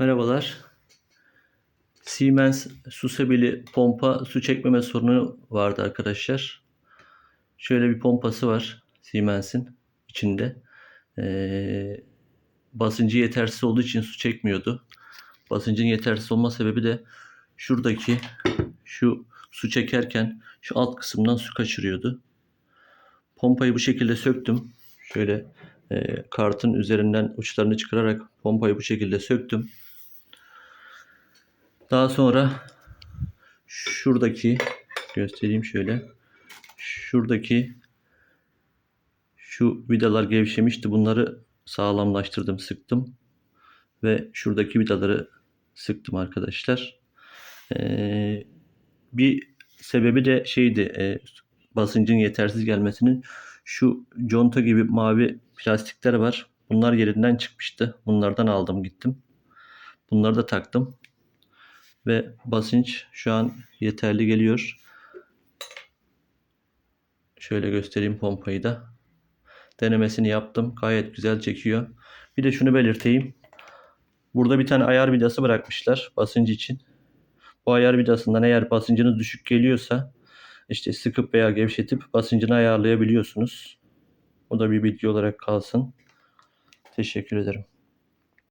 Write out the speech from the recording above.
Merhabalar. Siemens Susebili pompa su çekmeme sorunu vardı arkadaşlar. Şöyle bir pompası var Siemens'in içinde. Ee, basıncı yetersiz olduğu için su çekmiyordu. Basıncın yetersiz olma sebebi de şuradaki şu su çekerken şu alt kısımdan su kaçırıyordu. Pompayı bu şekilde söktüm. Şöyle e, kartın üzerinden uçlarını çıkararak pompayı bu şekilde söktüm. Daha sonra şuradaki göstereyim şöyle. Şuradaki şu vidalar gevşemişti. Bunları sağlamlaştırdım, sıktım. Ve şuradaki vidaları sıktım arkadaşlar. Ee, bir sebebi de şeydi e, basıncın yetersiz gelmesinin şu conta gibi mavi plastikler var. Bunlar yerinden çıkmıştı. Bunlardan aldım gittim. Bunları da taktım. Ve basınç şu an yeterli geliyor. Şöyle göstereyim pompayı da. Denemesini yaptım. Gayet güzel çekiyor. Bir de şunu belirteyim. Burada bir tane ayar vidası bırakmışlar basıncı için. Bu ayar vidasından eğer basıncınız düşük geliyorsa işte sıkıp veya gevşetip basıncını ayarlayabiliyorsunuz. O da bir bilgi olarak kalsın. Teşekkür ederim.